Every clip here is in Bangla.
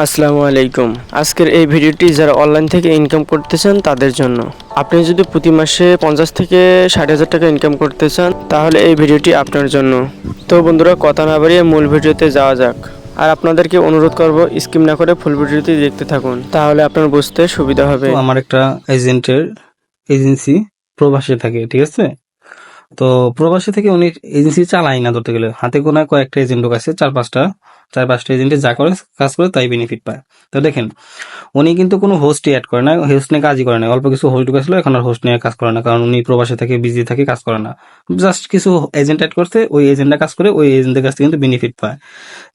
আসসালামু আলাইকুম। আজকের এই ভিডিওটি যারা অনলাইন থেকে ইনকাম করতে চান, তাদের জন্য। আপনি যদি প্রতি মাসে পঞ্চাশ থেকে ষাট হাজার টাকা ইনকাম করতে চান, তাহলে এই ভিডিওটি আপনার জন্য। তো বন্ধুরা, কথা না বাড়িয়ে মূল ভিডিওতে যাওয়া যাক। আর আপনাদেরকে অনুরোধ করব, স্কিম না করে ফুল ভিডিওটি দেখতে থাকুন। তাহলে আপনার বুঝতে সুবিধা হবে। আমার একটা এজেন্টের এজেন্সি প্রবাসে থাকে, ঠিক আছে? তো প্রবাসী থেকে উনি এজেন্সি চালাই না ধরতে গেলে। হাতে গোনা কয়েকটা এজেন্ট আছে, চার পাঁচটা। চার পাঁচটা এজেন্টে যা করে, কাজ করে তাই বেনিফিট পায়। তো দেখেন, উনি কিন্তু কোনো হোস্টই অ্যাড করে না হোস্ট নিয়ে কাজই করে না। অল্প কিছু হোস্ট ঢুকেছিল এখন আর হোস্ট নিয়ে কাজ করে না, কারণ উনি প্রবাসে থেকে বিজি থাকে, কাজ করে না। জাস্ট কিছু এজেন্ট অ্যাড করতে ওই এজেন্টটা কাজ করে, ওই এজেন্টের কাছ থেকে কিন্তু বেনিফিট পায়।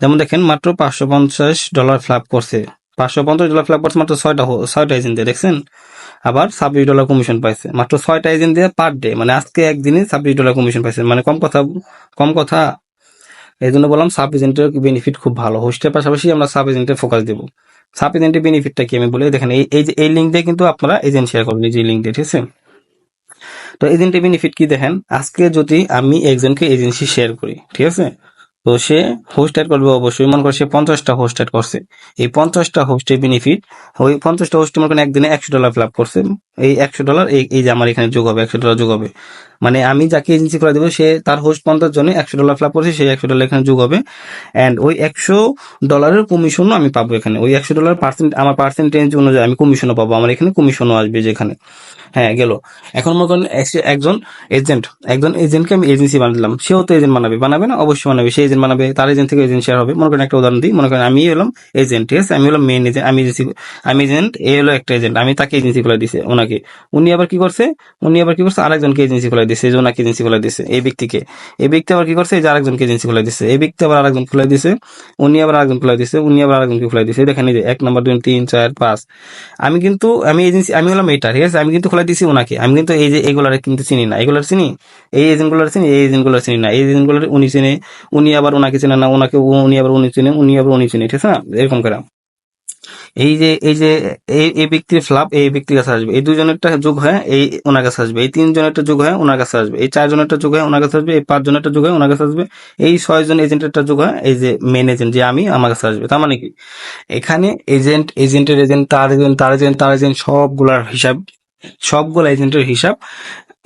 যেমন দেখেন, মাত্র পাঁচশো পঞ্চাশ ডলার ফ্লাপ করছে। পাঁচশো পঞ্চাশ ডলার ফ্লাপ করছে মাত্র ছয়টা ছয়টা এজেন্ট দেখছেন? আবার ছাব্বিশ ডলার কমিশন পাইছে। মাত্র ছয়টা এজেন্ট দিয়ে পার ডে মানে আজকে একদিনে ছাব্বিশ ডলার কমিশন পাইছে। মানে কম কথা কম কথা এই জন্য বললাম সাব এজেন্টের বেনিফিট খুব ভালো। হোস্টের পাশাপাশি আমরা সাব এজেন্টের ফোকাস দেবো। সাব এজেন্টের বেনিফিটটা কি আমি বলি? দেখেন, এই এই যে, এই লিঙ্ক দিয়ে কিন্তু আপনারা এজেন্ট শেয়ার করবেন যে লিঙ্ক দিয়ে, ঠিক আছে? তো এজেন্টের বেনিফিট কি দেখেন? আজকে যদি আমি একজনকে এজেন্সি শেয়ার করি, ঠিক আছে? তো সে হোস্ট অ্যাড করবে অবশ্যই। মনে করে সে পঞ্চাশটা হোস্ট অ্যাড করছে। এই পঞ্চাশটা হোস্টের বেনিফিট ওই পঞ্চাশটা হোস্ট মনে করেন একদিনে একশো ডলার ফ্ল্যাপ করছে। এই একশো ডলার এই যে আমার এখানে যোগ হবে, একশো ডলার যোগ হবে। মানে আমি যাকে এজেন্সি করে দেবো, সে তার হোস্ট পঞ্চাশ জনে একশো ডলার ফ্ল্যাপ করছে, সেই একশো ডলার এখানে যোগ হবে। অ্যান্ড ওই একশো ডলারের কমিশনও আমি পাবো এখানে। ওই একশো ডলার পার্সেন্ট আমার পার্সেন্টেজ অনুযায়ী আমি কমিশনও পাবো। আমার এখানে কমিশনও আসবে যেখানে। হ্যাঁ গেল। এখন মনে করেন একজন এজেন্ট একজন এজেন্টকে আমি এজেন্সি বানালাম সেও তো এজেন্ট বানাবে। বানাবে না? অবশ্যই বানাবে। সে এজেন্ট বানাবে, তার এজেন্ট থেকে এজেন্ট শেয়ার হবে। মনে করেন একটা উদাহরণ দিই, মনে করেন আমি হলাম এজেন্ট ঠিক আছে? আমি হলাম মেন এজেন্ট আমি এজেন্সি আমি এজেন্ট এ হলো একটা এজেন্ট আমি তাকে এজেন্সি খুলে দিছে, ওনাকে। উনি আবার কি করছে? উনি আবার কি করছে? আরেকজনকে এজেন্সি খুলে দিছে, এই যে ওনাকে এজেন্সি খুলে দিছে, এই ব্যক্তিকে। এই ব্যক্তি আবার কি করছে? এই যে আরেকজনকে এজেন্সি খুলে দিছে, এই ব্যক্তি আবার আরেকজন খুলে দিছে, উনি আবার আরেকজন খুলে দিছে, উনি আবার আরেকজনকে খুলে দিছে। দেখেন এই যে এক নম্বর, দুই, তিন, চার, পাঁচ। আমি কিন্তু, আমি এজেন্সি আমি হলাম এটা, ঠিক আছে? আমি কিন্তু খোলা দিছি ওনাকে। আমি কিন্তু এই যে এগুলার কিন্তু চিনি না। এগুলার চিনি? এই এজেন্টগুলার চিনি? এই এজেন্টগুলার চিনি না। এই এজেন্টগুলার উনি চিনে, উনি আবার ওনাকে চেনে না ওনাকে উনি আবার উনি চিনে, উনি আবার উনি চিনে, ঠিক আছে না? এরকম করে। এই যে এই যে, এই ব্যক্তির ফ্লাপ, এই ব্যক্তির কাছে আসবে। এই দুজনেরটা যোগ হয়, এই ওনার কাছে আসবে। এই তিন জনেরটা যোগ হয় ওনার কাছে আসবে। এই চার জনেরটা যোগ হয় ওনার কাছে আসবে। এই পাঁচ জনেরটা যোগ হয় ওনার কাছে আসবে। এই ছয় জন এজেন্টেরটা যোগ হয়, এই যে মেন এজেন্ট যে আমি, আমার কাছে আসবে। তার মানে কি? এখানে এজেন্ট এজেন্টের এজেন্ট তার এজেন্ট তার এজেন্ট তার এজেন্ট সবগুলার হিসাব, সবগুলো এজেন্টের হিসাব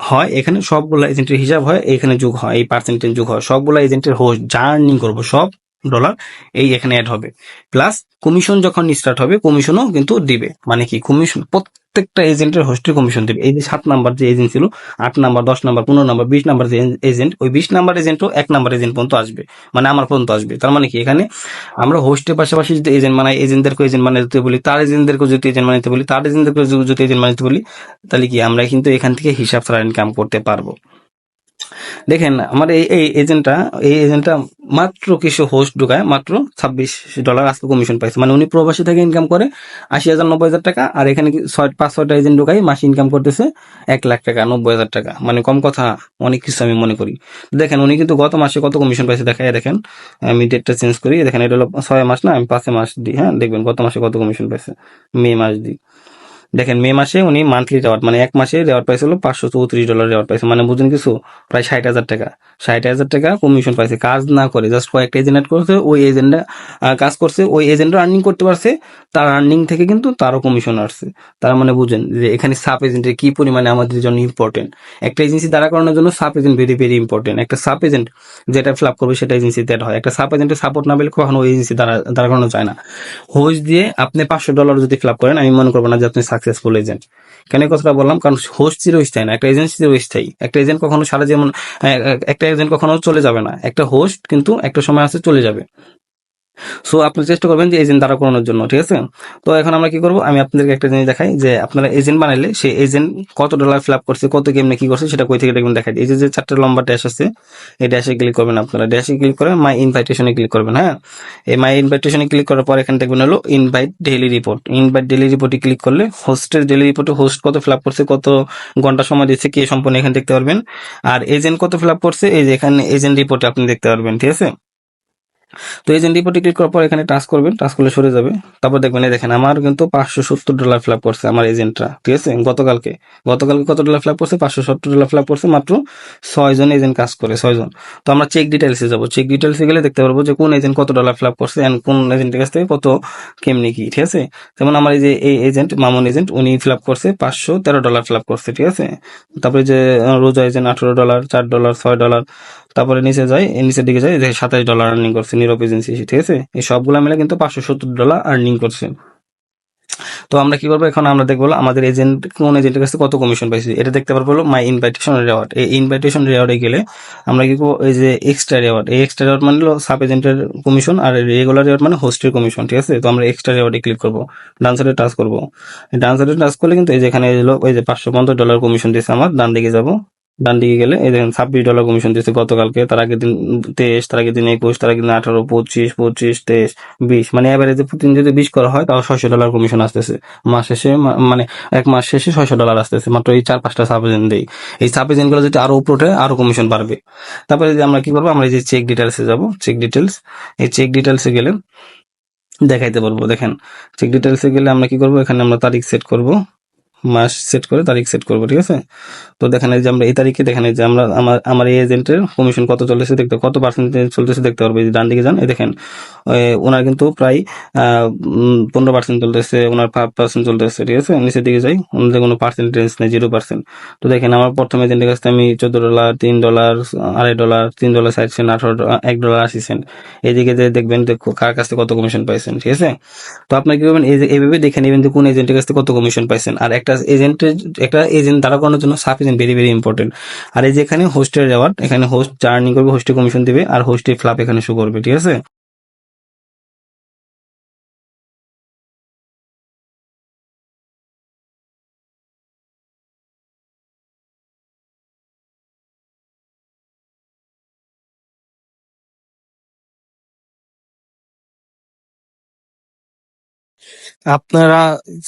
হয়, এখানে সবগুলো এজেন্টের হিসাব হয়, এখানে যোগ হয়, এই পার্সেন্টেজ যোগ হয়, সবগুলো এজেন্টের হোস্ট যা আর্নিং করব, সব ডলার এই এখানে অ্যাড হবে। প্লাস কমিশন যখন স্টার্ট হবে কমিশনও কিন্তু দিবে মানে কি কমিশন প্রত্যেকটা এজেন্টের হোস্টের কমিশন দেবে। এই যে সাত নাম্বার যে এজেন্ট ছিল, আট নাম্বার, দশ নাম্বার, পনেরো নাম্বার, বিশ নাম্বার যে এজেন্ট ওই বিশ নাম্বার এজেন্টও এক নাম্বার এজেন্ট পর্যন্ত আসবে। মানে আমার পর্যন্ত আসবে। তার মানে কি? এখানে আমরা হোস্টের পাশাপাশি যদি এজেন্ট মানে এজেন্টদেরকে এজেন্ট মানে যেতে বলি, তার এজেন্টদেরকে যদি এজেন্ট মানে বলি, তার এজেন্টদেরকে যদি এজেন্ট মানে বলি, তাহলে কি? আমরা কিন্তু এখান থেকে হিসাব ছাড়া ইনকাম করতে পারব। দেখেন, আমার এই এই এজেন্টটা এই এজেন্টটা মাত্র কিছু হোস্ট ঢুকায়, মাত্র ছাব্বিশ ডলার আজকে কমিশন পাইছে। মানে উনি প্রবাসী থেকে ইনকাম করে, আশি হাজার, নব্বই হাজার টাকা, আর এখানে ছয়, পাঁচ, ছয়টা এজেন্ট ঢুকাই মাসে ইনকাম করতেছে এক লাখ টাকা, নব্বই হাজার টাকা। মানে কম কথা, অনেক কিছু আমি মনে করি। দেখেন, উনি কিন্তু গত মাসে কত কমিশন পাইছে দেখায়, দেখেন। আমি ডেটটা চেঞ্জ করি, দেখেন, এটা হলো ছয় মাস না, আমি পাঁচে মাস দিই হ্যাঁ দেখবেন গত মাসে কত কমিশন পাইছে, মে মাস দিই। দেখেন, মে মাসে উনি মান্থলি রেওয়ার্ড মানে এক মাসে রেওয়ার্ড পাইছিল পাঁচশো চৌত্রিশ ডলার রেওয়ার্ড পাইছে মানে বুঝুন কিছু? প্রায় ষাট হাজার টাকা। ষাট হাজার টাকা কমিশন পাইছে। কাজ না করে জাস্ট কয়েকটা এজেন্ট করছে, ওই এজেন্টটা কাজ করছে, ওই এজেন্টও আর্নিং করতে পারছে, তার আর্নিং থেকে কিন্তু তারও কমিশন আসছে। তার মানে বুঝেন যে এখানে সাব এজেন্টের কি পরিমাণে আমাদের জন্য ইম্পর্টেন্ট একটা এজেন্সি দাঁড়া করানোর জন্য sub agent very very important একটা সাব এজেন্ট যেটা ফ্লাপ করবে সেটা এজেন্সি দেওয়া হয়। একটা সাব এজেন্টের সাপোর্ট না পেলে কখনো ওই এজেন্সি দাঁড়া দাঁড়া করানো যায় না। হোজ দিয়ে আপনি পাঁচশো ডলার যদি ফ্লাপ করেন, আমি মনে করব না যে আপনি সাকসেসফুল এজেন্ট কেন কথাটা বললাম? কারণ হোস্ট চিরস্থায়ী না, একটা এজেন্সি চিরস্থায়ী একটা এজেন্ট কখনো সারা যেমন একটা এজেন্ট কখনো চলে যাবে না। একটা হোস্ট কিন্তু একটা সময় আসে চলে যাবে। সো আপনি চেষ্টা করবেন যে এজেন্ট দাঁড়া করানোর জন্য, ঠিক আছে? তো এখন আমরা কি করব? আমি আপনাদেরকে একটা জিনিস দেখাই যে আপনারা এজেন্ট বানাইলে সেই এজেন্ট কত ডলার ফিল আপ করছে, কত কেমনে কি করছে সেটা কই থেকে দেখবেন, দেখাই এই যে চারটে লম্বা ড্যাশ আছে, এই ড্যাশে ক্লিক করবেন আপনারা। ড্যাশে ক্লিক করে মাই ইনভাইটেশনে ক্লিক করবেন হ্যাঁ? এই মাই ইনভাইটেশনে ক্লিক করার পর এখানে দেখবেন হলো invite daily report invite daily রিপোর্টে ক্লিক করলে হোস্টের ডেইলি রিপোর্টে হোস্ট কত ফিল করছে, কত ঘণ্টা সময় দিচ্ছে, কি সম্পূর্ণ এখানে দেখতে পারবেন। আর এজেন্ট কত ফিল করছে, এই যে এখানে এজেন্ট রিপোর্টে আপনি দেখতে পারবেন, ঠিক আছে? তো এজেন্ট রিপোর্টে ক্লিক করার পর এখানে টাচ করবেন টাচ করলে সরে যাবে। তারপর দেখবেন, এই দেখেন আমার কিন্তু পাঁচশো সত্তর ডলার ফিল করছে আমার এজেন্টরা ঠিক আছে? গতকালকে গতকালকে কত ডলার ফিল করছে? পাঁচশো সত্তর ডলার ফিল করছে, মাত্র ছয় জন এজেন্ট কাজ করে ছয় জন তো আমরা চেক ডিটেলসে যাব। চেক ডিটেলসে গেলে দেখতে পারব যে কোন এজেন্ট কত ডলার ফিল করছে এন্ড কোন এজেন্টের কাছ থেকে কত কেমনি কি, ঠিক আছে? যেমন আমার এই যে এই এজেন্ট মামুন এজেন্ট উনি ফিল আপ করছে পাঁচশো তেরো ডলার ফিল আপ করছে, ঠিক আছে? তারপরে যে রোজা এজেন্ট আঠারো ডলার চার ডলার ছয় ডলার তারপরে নিচে যায়, নিচের দিকে যায় সাতাশ ডলার আর্নিং করছে নিরব এজেন্সি ঠিক আছে? এই সবগুলা মিলে কিন্তু পাঁচশো সত্তর ডলার আর্নিং করছে। তো আমরা কি করব এখন? আমরা দেখব আমাদের এজেন্ট কোন এজেন্টের কাছে কত কমিশন পাইছি। এটা দেখতে পারব হলো মাই ইনভাইটেশন রেওয়ার্ড এই ইনভাইটেশন রেওয়ার্ডে গেলে আমরা কি করব? এই যে এক্সট্রা রেওয়ার্ড এই এক্সট্রা রেওয়ার্ড মানে হলো সাব এজেন্টের কমিশন আর রেগুলার রেওয়ার্ড মানে হোস্টের কমিশন ঠিক আছে? তো আমরা এক্সট্রা রেওয়ার্ডে ক্লিক করব। ডান সাইডে টাচ করব। ডান সাইডে টাচ করলে কিন্তু এই যে এখানে এলো ওই যে পাঁচশো পঞ্চাশ ডলার কমিশন দিয়েছে আমার, ডান দিকে যাব। ডান দিকে গেলে, এই দেখেন, ছাব্বিশ ডলার কমিশন দিয়েছে গতকালকে, তার আগের দিন তেইশ, তার আগের দিন একুশ, তার আগের দিন আঠারো, পঁচিশ পঁচিশ, তেইশ, বিশ। মানে এভারেজে প্রতিদিন যদি বিশ করা হয়, তাহলে ছয়শো ডলার কমিশন আসতেছে। মাস শেষে মানে এক মাস শেষে ছয়শো ডলার আসতেছে। মাত্র এই চার পাঁচটা সাব এজেন্ট দেই এই সাব এজেন্টগুলো যদি আরও উপরে ওঠে, আরও কমিশন বাড়বে। তারপরে যে আমরা কি করব, আমরা এই যে চেক ডিটেলসে যাব চেক ডিটেলস এই চেক ডিটেলসে গেলে দেখাইতে পারব। দেখেন চেক ডিটেলসে গেলে আমরা কি করব, এখানে আমরা তারিখ সেট করব। মাস সেট করে, তারিখ সেট করব, ঠিক আছে? তো দেখেন যে আমরা এই তারিখে দেখেন যে আমরা, আমার আমার এই এজেন্টের কমিশন কত চলতেছে দেখতে, কত পার্সেন্টেজ চলতেছে দেখতে পারব, এই ডান দিকে যান, এই দেখেন ওনার কিন্তু প্রায় পনেরো পার্সেন্ট চলতেছে, ওনার ফাইভ পার্সেন্ট চলতেছে, ঠিক আছে? নিচের দিকে যাই, ওনাদের কোনো পার্সেন্টেজ নেই জিরো পার্সেন্ট তো দেখেন আমার প্রথম এজেন্টের কাছে আমি চোদ্দ ডলার তিন ডলার আড়াই ডলার তিন ডলার ষাট সেন্ট আঠারো এক ডলার আশি সেন্ট এইদিকে যে দেখবেন যে কার কাছ থেকে কত কমিশন পাইছেন, ঠিক আছে? তো আপনার কি করবেন এইভাবে দেখে নেবেন যে কোন এজেন্টের কাছ থেকে কত কমিশন পাইছেন। আর একটা এজেন্টের একটা এজেন্ট দাঁড়া করানোর জন্য sub agent very very important আর এই যে এখানে হোস্টের রেওয়ার্ড এখানে হোস্ট জার্নি করবে হোস্টে কমিশন দেবে, আর হোস্টে ফ্লাপ এখানে শো করবে, ঠিক আছে? আপনারা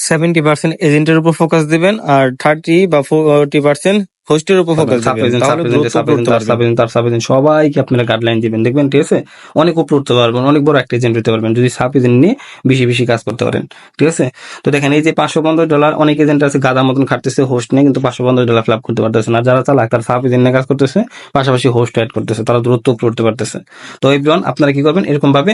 সেভেন্টি পার্সেন্ট এজেন্টের উপর ফোকাস দিবেন আর থার্টি বা ফোরটি পার্সেন্ট হোস্টের উপর ফোকাস দিবেন। তার সবাইকে আপনারা গাইডলাইন দিবেন। দেখবেন ঠিক আছে? অনেক উপরে উঠতে পারবেন অনেক বড় একটা এজেন্ট হতে পারবেন। যদি সাব এজেন্ট নিয়ে বেশি বেশি কাজ করতে পারেন ঠিক আছে? তো দেখেন এই যে পাঁচশো পঞ্চাশ ডলার অনেক এজেন্ট আছে গাদা মতন খাটতেছে হোস্ট নিয়ে কিন্তু পাঁচশো পঞ্চাশ ডলার ফ্লাপ করতে পারতেছে না। যারা চালাক তারা সাব এজেন্ট নিয়ে কাজ করতেছে পাশাপাশি হোস্ট অ্যাড করতেছে তারা দ্রুত উপরে উঠতে পারতেছে। তো এভরিওয়ান আপনারা কি করবেন? এরকম ভাবে